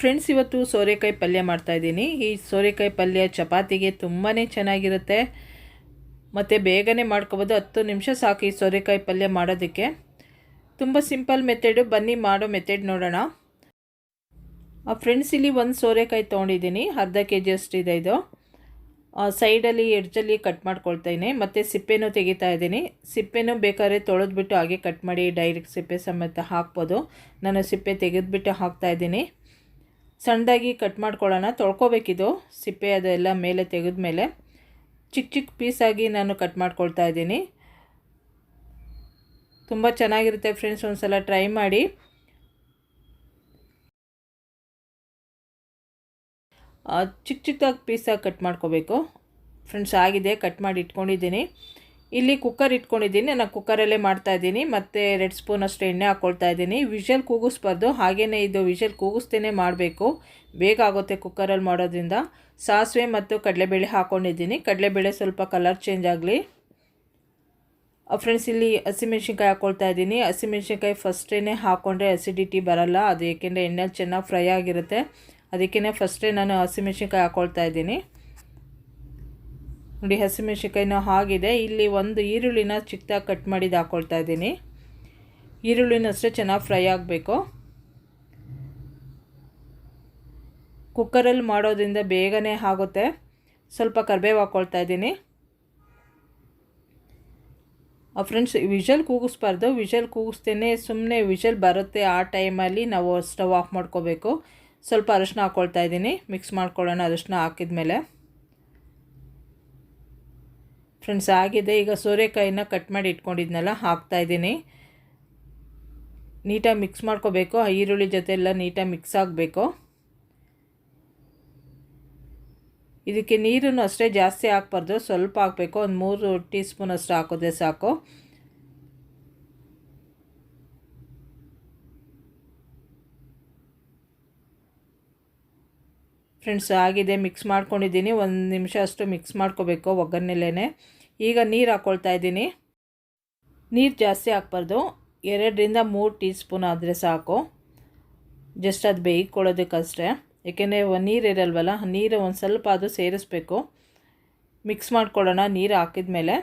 Friends ಇವತ್ತು ಸೋರೆಕಾಯಿ ಪಲ್ಯ ಮಾಡ್ತಾಯಿದ್ದೀನಿ ಈ ಸೋರೆಕಾಯಿ ಪಲ್ಯ ಚಪಾತಿಗೆ ತುಂಬಾ ಚೆನ್ನಾಗಿರುತ್ತೆ. ಮತ್ತು ಬೇಗನೆ ಮಾಡ್ಕೋಬೋದು. ಹತ್ತು ನಿಮಿಷ ಸಾಕು ಈ ಸೋರೆಕಾಯಿ ಪಲ್ಯ ಮಾಡೋದಕ್ಕೆ. ತುಂಬ ಸಿಂಪಲ್ ಮೆಥಡು ಬನ್ನಿ ಮಾಡೋ ಮೆಥಡ್ ನೋಡೋಣ. ಫ್ರೆಂಡ್ಸ್ ಇಲ್ಲಿ ಒಂದು ಸೋರೆಕಾಯಿ ತೊಗೊಂಡಿದ್ದೀನಿ. ಅರ್ಧ ಕೆ ಜಿ ಇದೆ ಇದು. ಸೈಡಲ್ಲಿ ಎಡ್ಜಲ್ಲಿ ಕಟ್ ಮಾಡ್ಕೊಳ್ತಾಯಿನಿ ಮತ್ತು ಸಿಪ್ಪೆನೂ ತೆಗಿತಾ ಇದ್ದೀನಿ. ಸಿಪ್ಪೆನೂ ಬೇಕಾದ್ರೆ ತೊಳೆದ್ಬಿಟ್ಟು ಹಾಗೆ ಕಟ್ ಮಾಡಿ ಡೈರೆಕ್ಟ್ ಸಿಪ್ಪೆ ಸಮೇತ ಹಾಕ್ಬೋದು. ನಾನು ಸಿಪ್ಪೆ ತೆಗೆದುಬಿಟ್ಟು ಹಾಕ್ತಾಯಿದ್ದೀನಿ ಸಣ್ಣದಾಗಿ ಕಟ್ ಮಾಡ್ಕೊಳ್ಳೋಣ. ತೊಳ್ಕೊಬೇಕಿದು. ಸಿಪ್ಪೆ ಅದೆಲ್ಲ ಮೇಲೆ ತೆಗೆದ ಮೇಲೆ. ಚಿಕ್ಕ ಚಿಕ್ಕ ಪೀಸಾಗಿ ನಾನು ಕಟ್ ಮಾಡ್ಕೊಳ್ತಾ ಇದ್ದೀನಿ. ತುಂಬ ಚೆನ್ನಾಗಿರುತ್ತೆ ಫ್ರೆಂಡ್ಸ್ ಒಂದು ಸಲ ಟ್ರೈ ಮಾಡಿ ಚಿಕ್ಕ ಚಿಕ್ಕದಾಗಿ ಪೀಸಾಗಿ ಕಟ್ ಮಾಡ್ಕೋಬೇಕು. ಫ್ರೆಂಡ್ಸ್ ಆಗಿದೆ. ಕಟ್ ಮಾಡಿ ಇಟ್ಕೊಂಡಿದ್ದೀನಿ. ಇಲ್ಲಿ ಕುಕ್ಕರ್ ಇಟ್ಕೊಂಡಿದ್ದೀನಿ. ನಾನು ಕುಕ್ಕರಲ್ಲೇ ಮಾಡ್ತಾಯಿದ್ದೀನಿ ಮತ್ತು ರೆಡ್ ಸ್ಪೂನ್ ಅಷ್ಟು ಎಣ್ಣೆ ಹಾಕ್ಕೊಳ್ತಾ ಇದ್ದೀನಿ. ವಿಷಲ್ ಕೂಗಿಸ್ಬಾರ್ದು. ಹಾಗೆಯೇ ಇದು ವಿಷಲ್ ಕೂಗಿಸ್ತೇನೆ ಮಾಡಬೇಕು. ಬೇಗ ಆಗುತ್ತೆ ಕುಕ್ಕರಲ್ಲಿ ಮಾಡೋದ್ರಿಂದ. ಸಾಸಿವೆ ಮತ್ತು ಕಡಲೆಬೇಳೆ ಹಾಕ್ಕೊಂಡಿದ್ದೀನಿ ಕಡಲೆಬೇಳೆ ಸ್ವಲ್ಪ ಕಲರ್ ಚೇಂಜ್ ಆಗಲಿ. ಫ್ರೆಂಡ್ಸ್ ಇಲ್ಲಿ ಹಸಿಮೆಣ್ಸಿನ್ಕಾಯಿ ಹಾಕ್ಕೊಳ್ತಾ ಇದ್ದೀನಿ. ಹಸಿಮೆಣ್ಸಿನ್ಕಾಯಿ ಫಸ್ಟೇ ಹಾಕ್ಕೊಂಡ್ರೆ ಅಸಿಡಿಟಿ ಬರಲ್ಲ. ಅದು ಏಕೆಂದರೆ ಎಣ್ಣೆಲಿ ಚೆನ್ನಾಗಿ ಫ್ರೈ ಆಗಿರುತ್ತೆ. ಅದಕ್ಕೇ ಫಸ್ಟೇ ನಾನು ಹಸಿಮೆಣ್ಸಿನ್ಕಾಯಿ ಹಾಕ್ಕೊಳ್ತಾ ಇದ್ದೀನಿ. ನೋಡಿ, ಹಸಿಮೆಣ್ಸಿನ್ಕಾಯಿನೂ ಆಗಿದೆ ಇಲ್ಲಿ ಒಂದು ಈರುಳ್ಳಿನ ಚಿಕ್ಕದಾಗಿ ಕಟ್ ಮಾಡಿದ್ದು ಹಾಕ್ಕೊಳ್ತಾ ಇದ್ದೀನಿ. ಈರುಳ್ಳಿನ ಅಷ್ಟೇ ಚೆನ್ನಾಗಿ ಫ್ರೈ ಆಗಬೇಕು. ಕುಕ್ಕರಲ್ಲಿ ಮಾಡೋದ್ರಿಂದ ಬೇಗನೆ ಆಗುತ್ತೆ. ಸ್ವಲ್ಪ ಕರಿಬೇವು ಹಾಕ್ಕೊಳ್ತಾ ಇದ್ದೀನಿ. ಫ್ರೆಂಡ್ಸ್ ವಿಷಲ್ ಕೂಗಿಸ್ಬಾರ್ದು. ವಿಷಲ್ ಕೂಗಿಸ್ತೇನೆ. ಸುಮ್ಮನೆ ವಿಷಲ್ ಬರುತ್ತೆ ಆ ಟೈಮಲ್ಲಿ ನಾವು ಸ್ಟವ್ ಆಫ್ ಮಾಡ್ಕೋಬೇಕು. ಸ್ವಲ್ಪ ಅರಶಿನ ಹಾಕ್ಕೊಳ್ತಾ ಇದ್ದೀನಿ. ಮಿಕ್ಸ್ ಮಾಡ್ಕೊಳ್ಳೋಣ ಅರಶಿನ ಹಾಕಿದ ಮೇಲೆ ಫ್ರೆಂಡ್ಸ್ ಆಗಿದೆ. ಈಗ ಸೋರೆಕಾಯಿನ ಕಟ್ ಮಾಡಿ ಇಟ್ಕೊಂಡಿದ್ನಲ್ಲ ಹಾಕ್ತಾಯಿದ್ದೀನಿ ನೀಟಾಗಿ ಮಿಕ್ಸ್ ಮಾಡ್ಕೋಬೇಕು. ಈರುಳ್ಳಿ ಜೊತೆ ಎಲ್ಲ ನೀಟಾಗಿ ಮಿಕ್ಸ್ ಆಗಬೇಕು. ಇದಕ್ಕೆ ನೀರನ್ನು ಅಷ್ಟೇ ಜಾಸ್ತಿ ಹಾಕ್ಬಾರ್ದು. ಸ್ವಲ್ಪ ಹಾಕಬೇಕು. ಒಂದು ಮೂರು ಟೀ ಸ್ಪೂನ್ ಅಷ್ಟು ಹಾಕೋದೆ ಸಾಕು. ಫ್ರೆಂಡ್ಸ್ ಆಗಿದೆ. ಮಿಕ್ಸ್ ಮಾಡ್ಕೊಂಡಿದ್ದೀನಿ. ಒಂದು ನಿಮಿಷ ಅಷ್ಟು ಮಿಕ್ಸ್ ಮಾಡ್ಕೋಬೇಕು ಒಗ್ಗರಣೆಲೇ ಈಗ ನೀರು ಹಾಕ್ಕೊಳ್ತಾ ಇದ್ದೀನಿ. ನೀರು ಜಾಸ್ತಿ ಹಾಕ್ಬಾರ್ದು. ಎರಡರಿಂದ ಮೂರು ಟೀ ಸ್ಪೂನ್ ಆದರೆ ಸಾಕು. ಜಸ್ಟ್ ಅದು ಬೇಯ್ಕೊಳ್ಳೋದಕ್ಕಷ್ಟೇ. ಏಕೆಂದರೆ ನೀರು ಇರಲ್ವಲ್ಲ, ನೀರು ಒಂದು ಸ್ವಲ್ಪ ಅದು ಸೇರಿಸ್ಬೇಕು. ಮಿಕ್ಸ್ ಮಾಡ್ಕೊಳ್ಳೋಣ ನೀರು ಹಾಕಿದ ಮೇಲೆ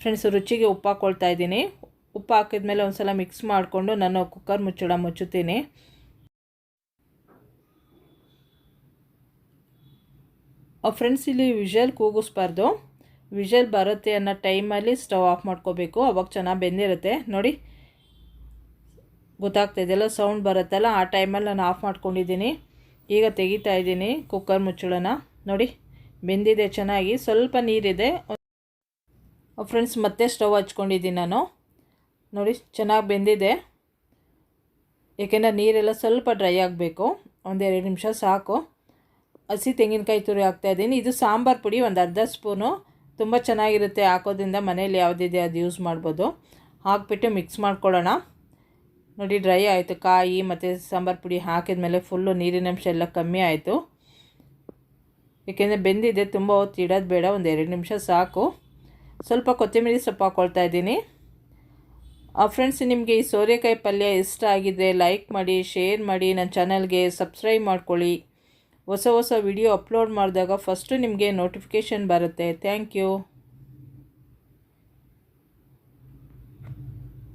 ಫ್ರೆಂಡ್ಸ್, ರುಚಿಗೆ ಉಪ್ಪು ಹಾಕ್ಕೊಳ್ತಾ ಇದ್ದೀನಿ. ಉಪ್ಪು ಹಾಕಿದ ಮೇಲೆ ಒಂದು ಸಲ ಮಿಕ್ಸ್ ಮಾಡಿಕೊಂಡು ನಾನು ಕುಕ್ಕರ್ ಮುಚ್ಚಳ ಮುಚ್ಚುತ್ತೀನಿ. ಫ್ರೆಂಡ್ಸ್, ಇಲ್ಲಿ ವಿಷಲ್ ಕೂಗಿಸ್ಬಾರ್ದು. ವಿಷಲ್ ಬರುತ್ತೆ ಅನ್ನೋ ಟೈಮಲ್ಲಿ ಸ್ಟವ್ ಆಫ್ ಮಾಡ್ಕೋಬೇಕು. ಅವಾಗ ಚೆನ್ನಾಗಿ ಬೆಂದಿರುತ್ತೆ. ನೋಡಿ. ಗೊತ್ತಾಗ್ತಾ ಇದೆಯಲ್ಲ, ಸೌಂಡ್ ಬರುತ್ತಲ್ಲ, ಆ ಟೈಮಲ್ಲಿ ನಾನು ಆಫ್ ಮಾಡ್ಕೊಂಡಿದ್ದೀನಿ. ಈಗ ತೆಗಿತಾ ಇದ್ದೀನಿ ಕುಕ್ಕರ್ ಮುಚ್ಚಳನ. ನೋಡಿ. ಬೆಂದಿದೆ ಚೆನ್ನಾಗಿ. ಸ್ವಲ್ಪ ನೀರಿದೆ. ಫ್ರೆಂಡ್ಸ್, ಮತ್ತೆ ಸ್ಟವ್ ಹಚ್ಕೊಂಡಿದ್ದೀನಿ ನಾನು. ನೋಡಿ, ಚೆನ್ನಾಗಿ ಬೆಂದಿದೆ. ಏಕೆಂದರೆ ನೀರೆಲ್ಲ ಸ್ವಲ್ಪ ಡ್ರೈ ಆಗಬೇಕು. ಒಂದೆರಡು ನಿಮಿಷ ಸಾಕು. ಹಸಿ ತೆಂಗಿನಕಾಯಿ ತುರಿ ಹಾಕ್ತಾಯಿದ್ದೀನಿ ಇದು ಸಾಂಬಾರು ಪುಡಿ, ಒಂದು ಅರ್ಧ ಸ್ಪೂನು. ತುಂಬ ಚೆನ್ನಾಗಿರುತ್ತೆ ಹಾಕೋದ್ರಿಂದ ಮನೇಲಿ ಯಾವುದಿದೆ ಅದು ಯೂಸ್ ಮಾಡ್ಬೋದು. ಹಾಕಿಬಿಟ್ಟು ಮಿಕ್ಸ್ ಮಾಡ್ಕೊಳ್ಳೋಣ. ನೋಡಿ ಡ್ರೈ ಆಯಿತು. ಕಾಯಿ ಮತ್ತು ಸಾಂಬಾರು ಪುಡಿ ಹಾಕಿದ ಮೇಲೆ ಫುಲ್ಲು ನೀರಿನ ಅಂಶ ಎಲ್ಲ ಕಮ್ಮಿ ಆಯಿತು. ಏಕೆಂದರೆ ಬೆಂದಿದೆ, ತುಂಬ ಹೊತ್ತು ಇಡೋದು ಬೇಡ, ಒಂದು ಎರಡು ನಿಮಿಷ ಸಾಕು. ಸ್ವಲ್ಪ ಕೊತ್ತಂಬರಿ ಸೊಪ್ಪು ಹಾಕ್ಕೊಳ್ತಾ ಇದ್ದೀನಿ. ಫ್ರೆಂಡ್ಸ್ ನಿಮಗೆ ಈ ಸೋರೆಕಾಯಿ ಪಲ್ಯ ಇಷ್ಟ ಆಗಿದೆ ಲೈಕ್ ಮಾಡಿ ಶೇರ್ ಮಾಡಿ ನನ್ನ ಚಾನಲ್ಗೆ ಸಬ್ಸ್ಕ್ರೈಬ್ ಮಾಡ್ಕೊಳ್ಳಿ. ಹೊಸ ಹೊಸ ವಿಡಿಯೋ ಅಪ್ಲೋಡ್ ಮಾಡಿದಾಗ ಫಸ್ಟು ನಿಮಗೆ ನೋಟಿಫಿಕೇಷನ್ ಬರುತ್ತೆ. Thank you